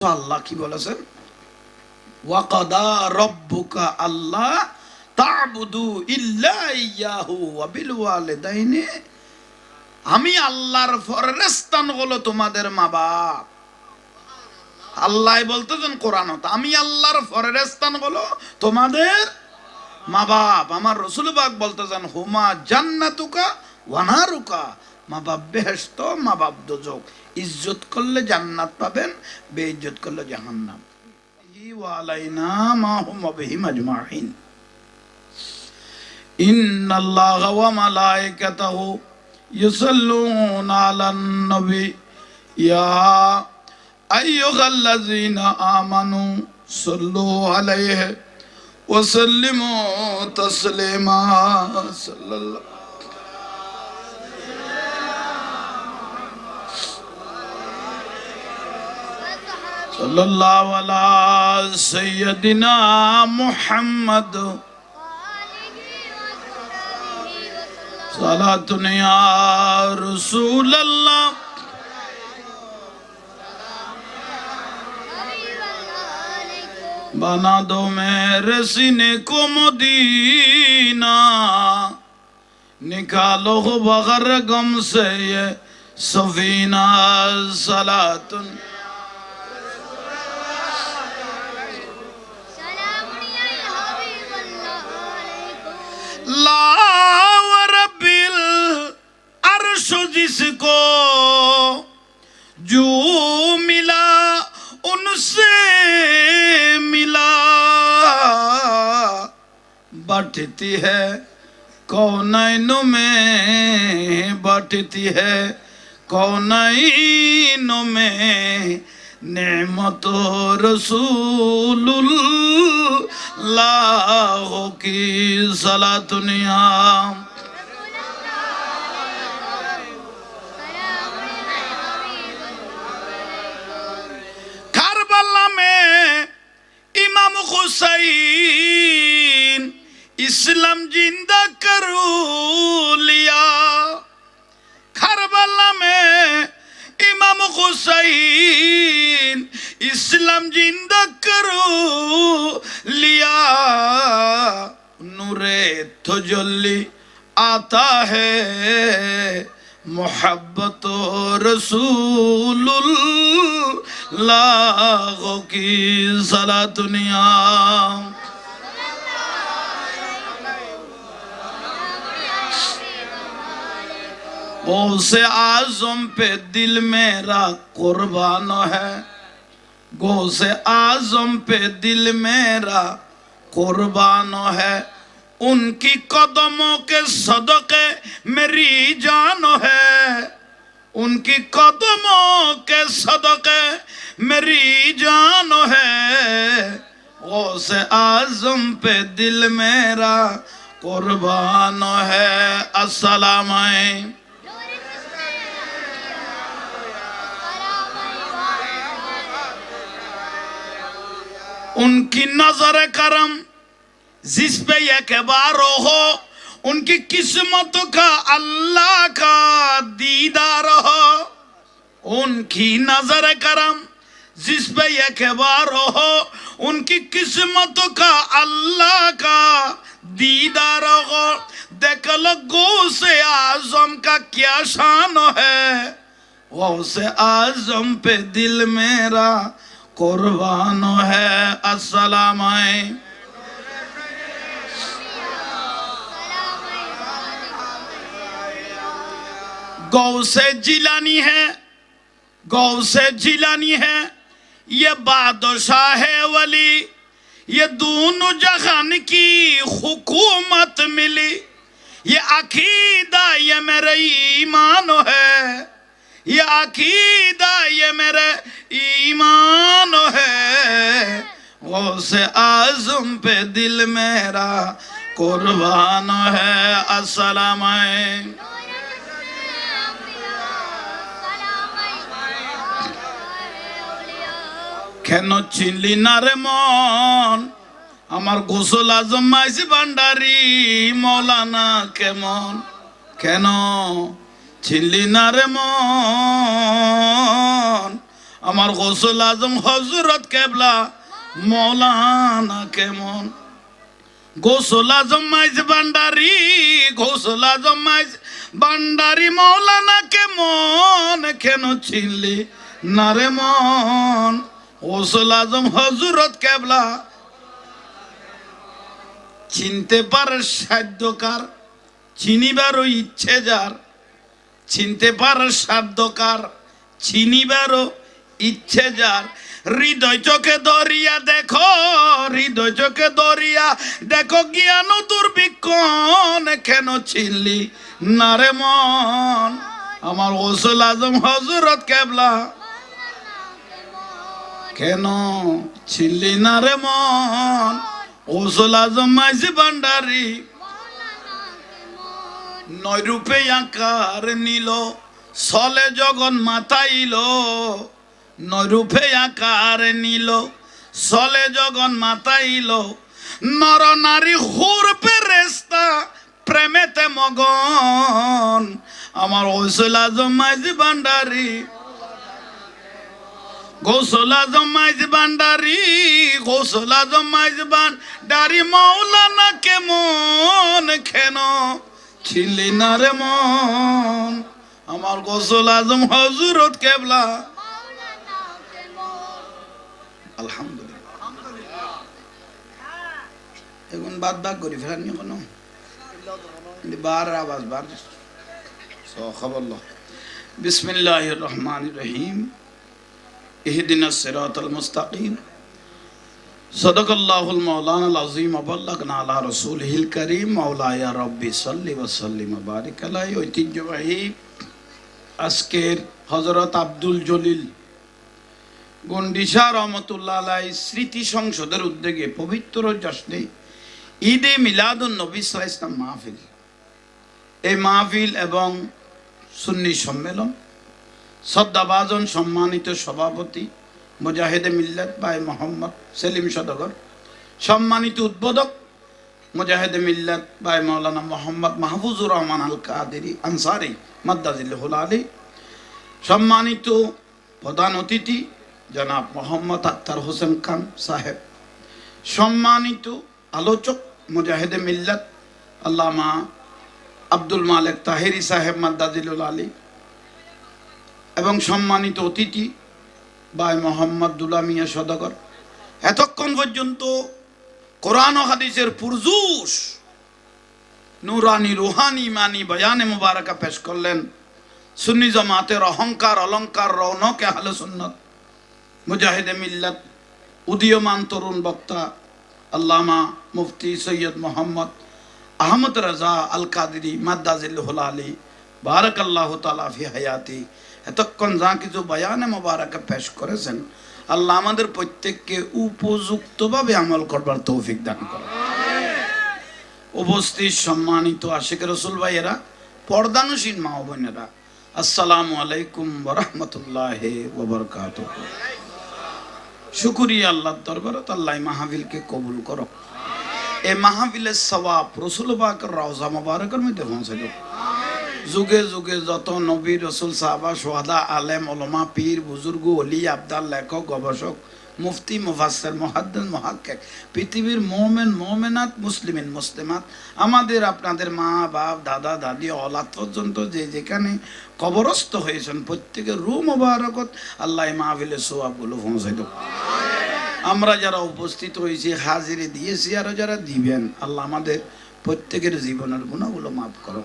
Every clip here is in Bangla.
আল্লাহ, কি বলেছেন? ওয়াকাদা রব্বুকা আল্লাহ তা'বুদু ওয়া বিল ওয়ালিদাইনি। আমি আল্লাহর ফররেস্তান হলো তোমাদের মা বাপ। আল্লাহ বলতেছেন আমি আল্লাহর ফররেস্তান হলো তোমাদের মা বাপ। আমার রসুল বাগ বলতেছেন, হুমা জান্নাতুকা ওয়ানারুকা মা বাপ বেহেস্ত মা বাপ দোজক ইজ্জত করলে জান্নাত পাবেন বেইজ্জত করলে জাহান্নাম ওয়ালাইনা মা হুম বিহিম আজমাইন إن الله وملائكته يصلون على النبي يا أيها الذين آمنوا صلوا عليه وسلموا تسليما صلى الله صلى الله على سيدنا محمد صلاة يا رسول الله بنا دو میرے سینے کو مدینہ نکالو بغیر غم سے یہ سفینہ صلاتن لا ورب العرش جس کو جو ملا ان سے ملا بٹتی ہے کونینوں میں بٹتی ہے کونینوں میں নেমত রসুল কি সালা দুনিয়া ইমাম হুসাইন ইসলাম জিন্দা করু লিয়া খারবালা মে ইমাম হুসাইন, ইসলাম জিন্দা করো, লিয়া নূরে তজল্লি আতা হে মোহাব্বত রসুল্লাহ কি সালা দুনিয়া غوث آزم پہ دل میرا قربان ہے؟ غوث آزم پہ دل میرا قربان ہے؟ ان کی قدموں کے صدقے میری جان ہے۔ ان کی قدموں کے صدقے میری جان ہے۔ غوث آزم پہ دل میرا قربان ہے؟ السلام علیکم۔ ان کی نظر کرم، جس پہ اعتبار ہو ان کی قسمت کا اللہ کا دیدار ہو۔ ان کی نظر کرم، جس پہ ایک بار ہو ان کی قسمت کا اللہ کا دیدار ہو۔ دیکھ لگو سے اعظم کا کیا شان ہے۔ وہ اسے اعظم پہ دل میرا قربان ہے۔ السلام آئیں گو سے جیلانی ہے۔ گو سے جیلانی ہے۔ یہ بادشاہ ہے ولی۔ یہ دونوں جہان کی حکومت ملی۔ یہ عقیدہ یہ میرے ایمان ہے۔ ये अकीदा ये मेरे ईमान है वो से आजम पे दिल मेरा कुर्बान है अस्सलाम কেন চিনলি না রে মন আমার গোসল আজম মাইসি ভান্ডারি মৌলানা কেমন কেন চিনলি না রে মন? আমার গোসল আজম হজরত কেবলা, মৌলানা কেমন? গোসল আজম মাইজ ভান্ডারি গোসল আজম মাইজ ভান্ডারি, মৌলানা কেমন? কেন চিনলি না রে মন? গোসল আজম হজরত কেবলা। চিনতে পারে সাধ্যকার, চিনিবারও ইচ্ছে যার। চিনতে পারে সাধ্যকার, চিনিবারও ইচ্ছে যার। হৃদয় চোখে দরিয়া দেখো, হৃদয় চোখে দরিয়া দেখো, জ্ঞান দুর্বিক্ষণ কেন চিনলি না রে মন? আমার ওসল আজম হজরত কেবলা কেন চিনলি না রে মন? ওসল আজম মাঝি ভান্ডারি নয় রূপে আকার নিল, সলে জগন মাতাইল। নয় রূপে আকার নিল, সলে জগন মাতাইল। নর নারী হুর পেরেস্তা প্রেমেতে মগন। আমার ওসল আজম মাঝি ভান্ডারি। গোসলা জমাইজ বান্ডারি গোসলা জমাইজ বান্ডারি মৌলানা কেমন কেন ছিলি না রে মন, আমার গজল আজম হজরত কেবলা। আলহামদুলিল্লাহ। এখন বাদ বাদ করি ফেলার নিয়ে। কোনো বার আওয়াজ, বার খবর বিসমিল্লাহ রহমান রহিম। ইহদিন সিরাত মুস্তাকিম। সদকল্লাহুল মৌলান আজিম আবাল্লাকনা আলা রসুল হিল করিম মৌলায়া রব্বি সাল্লি ওসাল্লিম বারিক আলাই ঐতিহ্যবাহী আজকের হজরত আব্দুল জলিল গন্ডিসা রহমতুল্লাহ আলাই স্মৃতি সংসদের উদ্যোগে পবিত্র জশ্নে ঈদে মিলাদুল নবী সাল ইসলাম মাহফিল। এই মাহফিল এবং সুন্নি সম্মেলন, শ্রদ্ধাভাজন সম্মানিত সভাপতি মুজাহিদে মিল্লাত ভাই মোহাম্মদ সেলিম সদগর। সম্মানিত উদ্বোধক, মুজাহিদে মিল্লাত ভাই মৌলানা মোহাম্মদ মাহফুজুর রহমান আল কাদেরি আনসারি মাদ্দাজিল্লাহুল আলী। সম্মানিত প্রধান অতিথি, জনাব মোহাম্মদ আক্তার হোসেন খান সাহেব। সম্মানিত আলোচক, মুজাহিদে মিল্লাত আল্লামা আব্দুল মালেক তাহেরি সাহেব মাদ্দাজিলুল আলী। এবং সম্মানিত অতিথি বাই মোহাম্মদ দুলামিয়া সদাগর। এতক্ষণ পর্যন্ত কোরআন হাদিসের পুরজুস নুরানি রুহানি মানি বয়ানে মুবারকা পেশ করলেন। সুন্নি জামাতের অহংকার, অলংকার, রৌনকে আহলে সুন্নত, মুজাহিদে মিল্লাত, উদীয়মান তরুণ বক্তা আল্লামা মুফতি সৈয়দ মোহাম্মদ আহমদ রাজা আল কাদিরি মাদ্দাজিল্লাহুল আলী বারাক আল্লাহ তালা ফি হায়াতি। এতক্ষণ যা কিছু বয়ানে মোবারকে পেশ করেছেন, আল্লাহ আমাদের প্রত্যেককে উপযুক্তভাবে আমল করবার তৌফিক দান করে উপস্থিত সম্মানিত আশিক রসুল ভাইয়েরা, পর্দানুসীন মা ও বোনেরা, আসসালামু আলাইকুম বরহমতুল্লাহ ওবরকাত শুকুরিয়া আল্লাহ দরবারত আল্লাহ মাহফিলকে কবুল করো এই মাহফিলের সবাব রসুল বাকর রওজা মোবারকের মধ্যে পৌঁছালো যুগে যুগে যত নবী রসুল, সাহাবা, সোহাদা, আলেম, ওলমা, পীর, বুজুর্গ অলি আবদাল লেখক, গবেষক, মুফতি মুফাসের মহাদ্দিন মহাক্কেক, পৃথিবীর মোমেন, মোমেনাত, মুসলিমিন, মুসলিমাত, আমাদের, আপনাদের মা, বাপ, দাদা, দাদি অলাদ পর্যন্ত যে যেখানে কবরস্থ হয়েছেন, প্রত্যেকের রু মোবারকত আল্লাহ মাহফিলে সোয়াবগুলো পৌঁছে দেব। আমরা যারা উপস্থিত হয়েছি, হাজিরে দিয়েছি, আরও যারা দিবেন, আল্লাহ আমাদের প্রত্যেকের জীবনের গুণাগুলো মাফ করো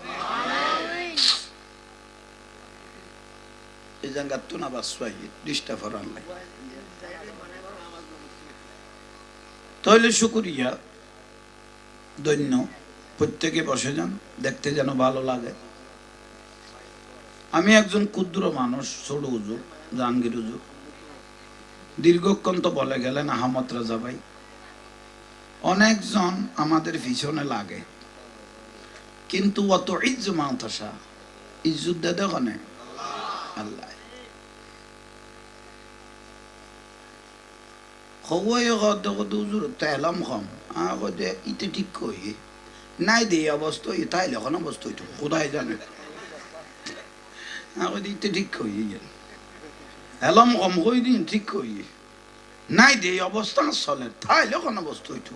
এই জায়গা তো না নাই তাহলে শুকুরিয়া। দৈন্য প্রত্যেকে বসে যান, দেখতে যেন ভালো লাগে। আমি একজন ক্ষুদ্র মানুষ, ছোট উজু, জাহাঙ্গীর উজু। দীর্ঘক্ষণ তো বলে গেলেন, আহমদ রাজা ভাই। অনেকজন আমাদের পিছনে লাগে। কিন্তু অত ইজ্জু মাথা ইজ্জুত দে দেখনে আল্লাহ। কম আগো যে ইতে ঠিক নাই দে তাই জানে। ইতে ঠিক কম ঠিক নাই দে চলে তাইলে কোনো বস্তু হইতো।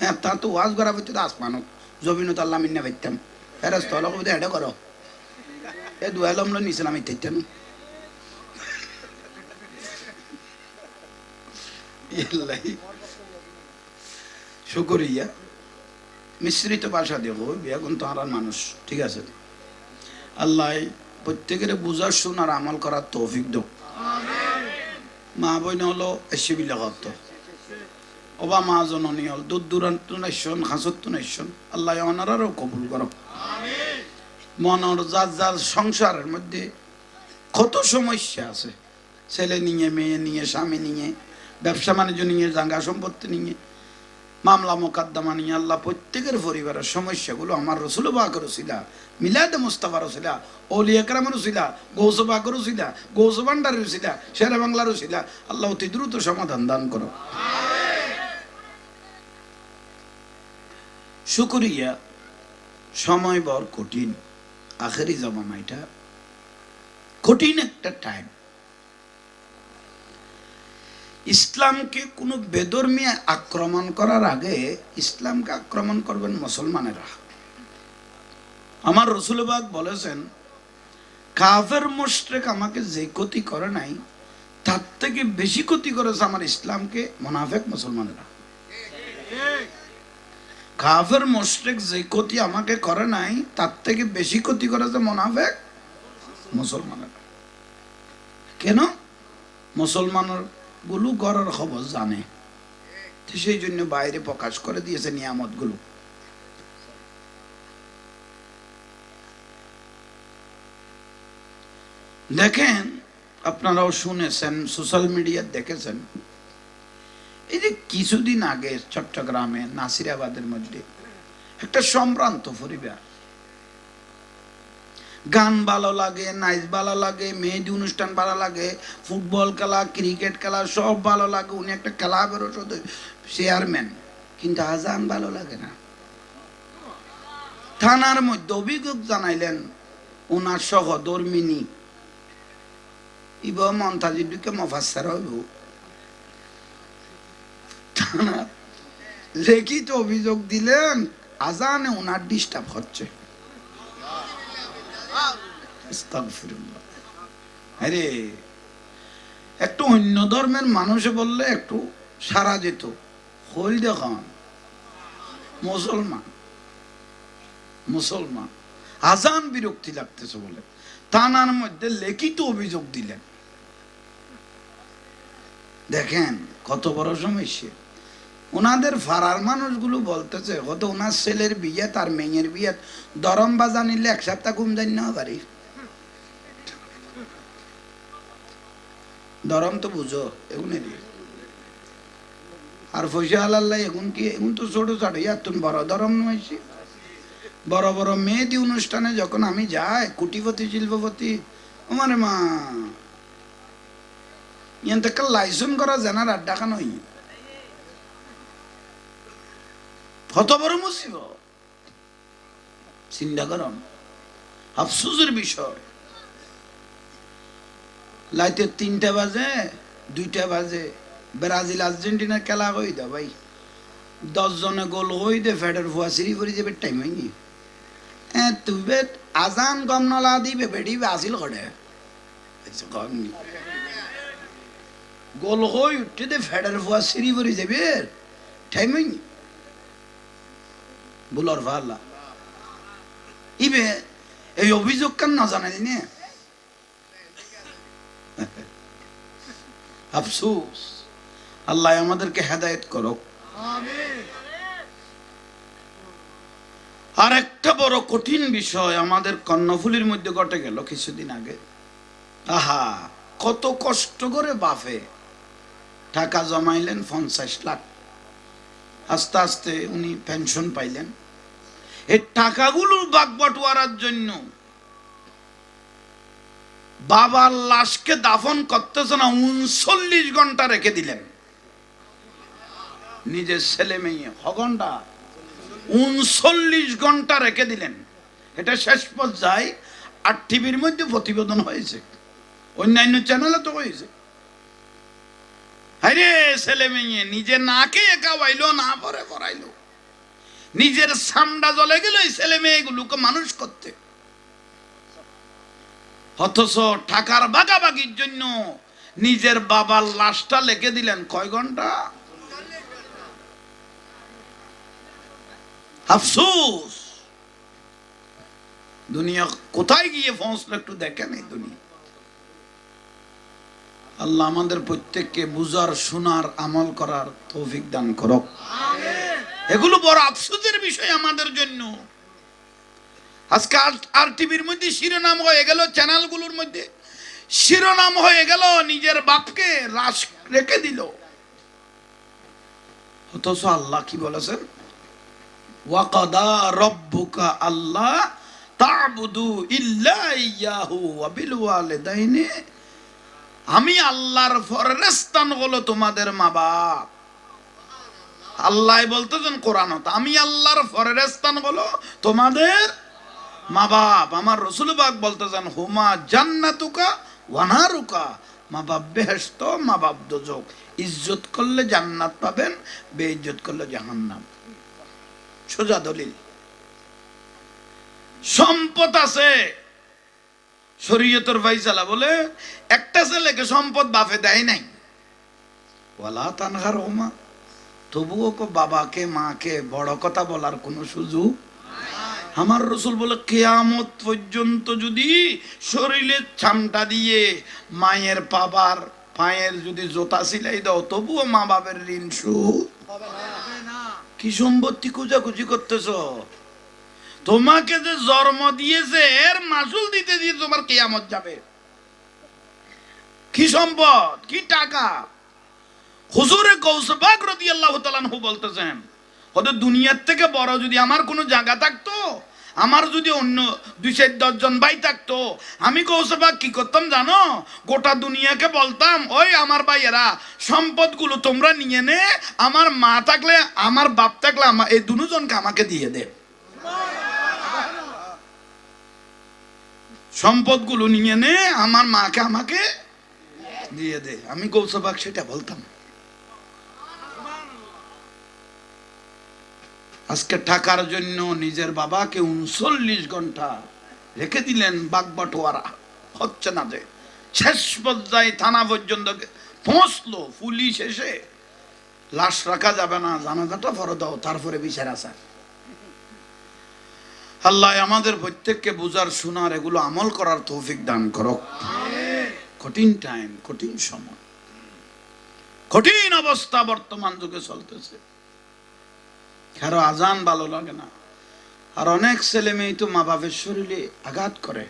হ্যাঁ তা তো ওয়াজ করা হইতো তো আসমানো জমিনো তো আল্লাহ মিন্না পাইতাম। ফেরাস তো অলক এটা করো। এ দু এলম লো নিছিলাম আমি তাইতাম ইল্লাহি শুকরিয়া মিশ্রিত ঠিক আছে আল্লাহ প্রত্যেকের বুঝার শোনার আমল করার তৌফিক দো মা বইন হলো এসে বিলে কত অবা মা জননী হল দূর দূরান্ত নাইশন হাসত্ত নাইশন আল্লাহ অনারারও কবুল করো মনের যার যার সংসারের মধ্যে কত সমস্যা আছে। ছেলে নিয়ে, মেয়ে নিয়ে, স্বামী নিয়ে, ব্যবসা বাণিজ্য নিয়ে, জাঙ্গা সম্পত্তি নিয়ে, মামলা মোকদ্দমা নিয়ে, আল্লাহ প্রত্যেকের পরিবারের সমস্যাগুলো আমার রসুল বাকর ছিলা মিলাদ মুস্তাফার ছিলা অলি একরামের ছিলা গৌস বাকর ছিলা গৌস ভান্ডারের ছিলা শের বাংলারও ছিলা আল্লাহ অতি দ্রুত সমাধান দান করো। শুকরিয়া। সময় বর কঠিন। আখেরি জমানা এটা, কঠিন একটা টাইম ইসলামকে কোনো বেদর্মী আক্রমণ করার আগে ইসলামকে আক্রমণ করবেন মুসলমানেরা। আমার রসুলবাগ বলেছেন, কাফের মোশরেক আমাকে যে ক্ষতি করে নাই, তার থেকে বেশি ক্ষতি করেছে আমার ইসলামকে মোনাফেক মুসলমানেরা। কাফের মোশরেক যে ক্ষতি আমাকে করে নাই, তার থেকে বেশি ক্ষতি করেছে মোনাফেক মুসলমানেরা। কেন? মুসলমানেরগুলো গড়ের খবর জানে। সেই জন্য বাইরে প্রকাশ করে দিয়েছে নিয়ামতগুলো দেখেন, আপনারাও শুনেছেন, সোশ্যাল মিডিয়া দেখেছেন এই যে কিছুদিন আগে চট্টগ্রামে নাসিরাবাদের মধ্যে একটা সম্ভ্রান্ত পরিবার। গান ভালো লাগে, নাচ ভালো লাগে, মেহেদি অনুষ্ঠান ভালো লাগে, ফুটবল খেলা, ক্রিকেট খেলা, সব ভালো লাগে। উনি একটা খেলা বেরো চেয়ারম্যান। কিন্তু আজান ভালো লাগে না। থানার মধ্যে অভিযোগ জানাইলেন ওনার সহধর্মিনী। ইব মন্তাজিকে মফাসার হইব। লিখিত অভিযোগ দিলেন, আজানে ওনার ডিস্টার্ব হচ্ছে। আরে, একটু অন্য ধর্মের মানুষে বললে একটু সারা যেত। হই দেখান মুসলমান মুসলমান। আজান বিরক্তি লাগতেছে বলে। থানার মধ্যে লিখিত অভিযোগ দিলেন। দেখেন কত বড় সমস্যা। ওনাদের ফারার মানুষগুলো বলতেছে কত ওনার ছেলের বিয়ে, তার মেয়ের বিয়ে, দরম বাজা নিলে এক সপ্তাহ ঘুম যাই না পারি দরম তো বুঝো এগুনেরই আর পয়সা আল্লাহ এখন কি এখন তো ছোট ছোট ইয়ার তুমি বড় দরম নয়েছি বড় বড় মেয়েদি অনুষ্ঠানে যখন আমি যাই, কুটিপতি, শিল্পপতি আমার মা ইয়ান থেকে লাইসেন্স করা জানার আড্ডা খান কত বড় মুসিব চিন্তা করম আফসোসের বিষয়। লাইতে তিনটা বাজে, দুইটা বাজে। ব্রাজিল আর্জেন্টিনার খেলা হই দা ভাই। দশ জনে গোল হই দে, ফেডার ফুয়া সিরি করে যাবে টাইম হয়নি। হ্যাঁ তুই বে, আজান গম নলা দিবে বেড়ি আসিল করে গোল হই উঠতে দে, ফেডার ফুয়া সিরি করে যাবে। টাইম হয়নি। বুলর ভাল্লা ইবে এই অভিযোগ কেন না জানাই নে আফসোস আল্লাহ আমাদেরকে হেদায়েত করো আর একটা বড় কঠিন বিষয় আমাদের কর্ণফুলির মধ্যে ঘটে গেল কিছুদিন আগে আহা কত কষ্ট করে বাফে টাকা জমাইলেন পঞ্চাশ লাখ আস্তে আস্তে উনি পেনশন পাইলেন। এই টাকাগুলো বাগবাটোয়ারার জন্য বাবার লাশকে দাফন করতেছে না, উনচল্লিশ ঘণ্টা রেখে দিলেন। নিজের ছেলে মেয়ে, হ ঘণ্টা। উনচল্লিশ ঘণ্টা রেখে দিলেন। এটা শেষ পর্যায়ে আর টিভির মধ্যে প্রতিবেদন হয়েছে। অন্যান্য চ্যানেলে তো হয়েছে। আরে ছেলে মেয়ে নিজে না খেয়ে খাওয়াইলো না পরে করাইলো নিজের সামডা জ্বলে গেল এই ছেলে মেয়েগুলোকে মানুষ করতে। অথচ টাকার বাগাবাগির জন্য নিজের বাবার লাশটা লেখে দিলেন কয় ঘণ্টা? আফসোস। দুনিয়া কোথায় গিয়ে পৌঁছলো একটু দেখেন এই দুনিয়া। আল্লাহ আমাদের প্রত্যেককে বুঝার শোনার আমল করার তৌফিক দান করক। এগুলো বড় আফসোসের বিষয় আমাদের জন্য। আজকে আর- টিভির মধ্যে শিরোনাম হয়ে গেল চ্যানেলগুলোর মধ্যে শিরোনাম হয়ে গেল নিজের বাপকে রাস রেখে দিল। অথচ আল্লাহ কি বলেছেন? ওয়াকাদা রব্বুকা আল্লাহ তা'বুদু ইল্লা ইয়াহু ওয়া বিল ওয়ালিদাইনি আমি আল্লাহর ফরেস্তান হলো তোমাদের মা বাপ। আল্লাহ বলতেছেন কোরআনত আমি আল্লাহর ফরেস্তান হলো তোমাদের মা বাপ। আমার রসুল বাগ বলতেছেন হুমা জান্নাতুকা ওয়ানারুকা মা বাপ বেহেস্ত মা বাপ দোজক। ইজ্জত করলে জান্নাত পাবেন, বেইজ্জত করলে জাহান্নাম। সোজা দলিল। সম্পদ আছে শরীয়তর ফাইসালা বলে একটা ছেলেকে সম্পদ বাপে দেয় নাই ওয়ালা তানহার ওমা তবুও কো বাবাকে মাকে বড় কথা বলার কোনো সুযোগ আমার রসুল বলে কেয়ামত পর্যন্ত যদি শরীরের চামটা দিয়ে মায়ের পাবার পায়ের যদি জোতা সিলাই দাও তবুও মা বাবার ঋণ সুদ কি সম্পত্তি খুঁজাখুঁজি করতেছ তোমাকে যে জন্ম দিয়েছে, এর মাসুল দিতে দিয়ে তোমার কেয়ামত যাবে। কি সম্পদ, কি টাকা? হুজুরে গৌসবাগ রদি আল্লাহ তালানহু বলতেছেন, ওদের দুনিয়ার থেকে বড় যদি আমার কোনো জায়গা থাকতো, আমার যদি অন্য দুই চার দশজন ভাই থাকতো, আমি কৌশবাগ কি করতাম জানো? গোটা দুনিয়াকে বলতাম, ওই আমার ভাইয়েরা, সম্পদগুলো তোমরা নিয়ে নে, আমার মা থাকলে, আমার বাপ থাকলে, আমার এই দুজনকে আমাকে দিয়ে দে। সম্পদগুলো নিয়ে নে, আমার মাকে আমাকে দিয়ে দে। আমি কৌশবাগ সেটা বলতাম। আজকে টাকার জন্য নিজের বাবাকে উনচল্লিশ ঘণ্টা রেখে দিলেন বাগবাটোয়ারা। হচ্ছে না যে শেষ পর্যায়ে থানা পর্যন্ত পৌঁছলো পুলিশ এসে। লাশ রাখা যাবে না, জানাজাটা ফর দাও তারপরে বিচার আছে আল্লাহ আমাদের প্রত্যেককে বুঝার, শোনার, এগুলো আমল করার তৌফিক দান করক। কঠিন টাইম কঠিন সময়। কঠিন অবস্থা বর্তমান যুগে চলতেছে। কারও আজান ভালো লাগে না। আর অনেক ছেলে মেয়ে তো মা বাপের শরীরে আঘাত করে।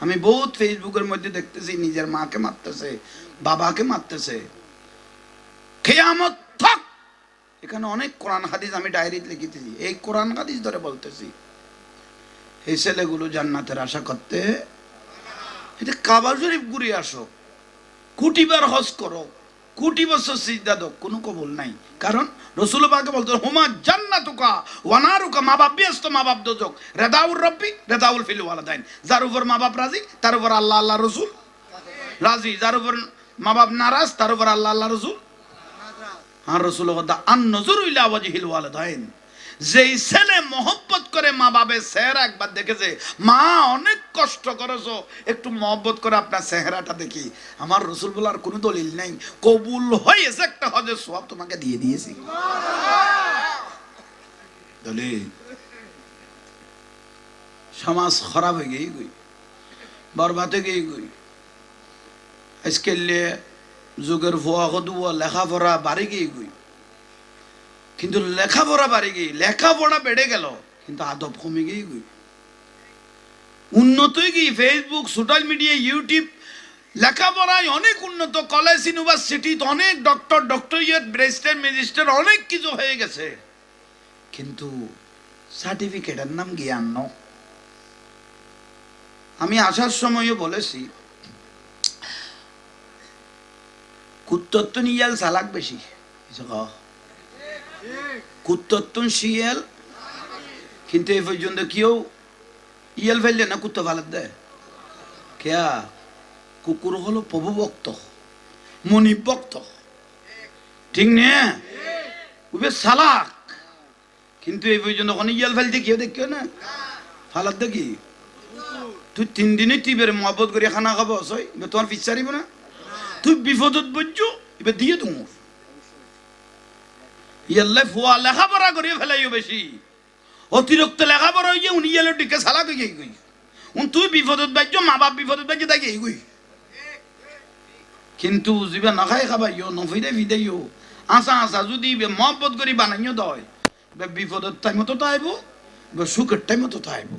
আমি বহুত ফেসবুকের মধ্যে দেখতেছি, নিজের মাকে মারতেছে, বাবাকে মারতেছে। এখানে অনেক কোরআন হাদিস আমি ডায়েরিতে লিখিতেছি এই কোরআন হাদিস ধরে বলতেছি। এই ছেলেগুলো জান্নাতের আশা করতে এটা কাবা শরীফ ঘুরে আসো। কুটিবার হজ করো কোটি বছর সিজদা দাও কোনো কবুল নাই। কারণ রসুল পাকে বলতো হুমা জান্নাতুকা ওয়ানারুকা মা বাপ ব্যস্ত মা বাপ দোজক। রেদাউর রব্বি রেদাউল ফিল ওয়ালাদাইন। যার উপর মা বাপ রাজি তার উপর আল্লাহ আল্লাহ রসুল রাজি। যার উপর মা বাপ নারাজ তার উপর আল্লাহ আল্লাহ রসুল আর রসুল কথা আন নজর ইলা ওয়াজহিল ওয়ালাদাইন। যেই ছেলে মহব্বত করে মা বাবে চেহারা একবার দেখেছে, মা অনেক কষ্ট করেছ, একটু মহব্বত করে আপনার চেহারাটা দেখি। আমার রসুল বলার কোনো দলিল নেই। কবুল হয়েছে একটা হজের সব তোমাকে দিয়ে দিয়েছি। দলিল। সমাজ খারাপ হয়ে গেই গই বরবাদ হয়ে গেই গই আজকে যুগের ভুয়া কদুয়া, লেখাপড়া বাড়ি গিয়ে গই কিন্তু লেখাপড়া বাড়ি গিয়ে, লেখাপড়া বেড়ে গেল, কিন্তু আদব কমে গিয়ে গই উন্নতই গিয়ে ফেসবুক সোশ্যাল মিডিয়া ইউটিউব লেখাপড়ায় অনেক উন্নত কলেজ ইউনিভার্সিটিতে অনেক ডক্টর ডক্টরিয়েট ব্রেস্টার ম্যাজিস্ট্রেট অনেক কিছু হয়ে গেছে। কিন্তু সার্টিফিকেটের নাম জ্ঞান ন আমি আসার সময়ও বলেছি কুত্তত্ব ইয়াল চালাক বেশি। কুত্তত্তুন শিয়াল। কিন্তু এই পর্যন্ত কেউ ইয়াল ফেললে না কুত্তা ফালাত দেয়? কেয়া? কুকুর হলো প্রভু ভক্ত। মনিব ভক্ত। ঠিক নে? উবে সালাক। কিন্তু এই পর্যন্ত ওখানে ইয়াল ফেলতে কেউ দেখিও না। ফালাত দেখি তুই তিন দিনে তুই বের মহব্বত করে খানা খাব, সই? তোমার পিছারিব না? তুই বিপদত বুঝছ? এবার দিয়ে তোমার ইয়াল্লাই ফুয়া লেখাপড়া করিয়ে ফেলাইও বেশি। অতিরিক্ত লেখাপড়া হয়ে উনি ইয়ালের ডিকে সালা কই গই। উন তুই বিপদত বাইজ মা বাপ বিপদত বাইজ তাকে এই গই কিন্তু বুঝিবা নাখাই খাবাইও নফিরে ফিদাইও আসা আসা যদি মহব্বত করি বানাইও দয় বিপদের টাইমতো তাইব সুখের টাইমতো তো তাইব।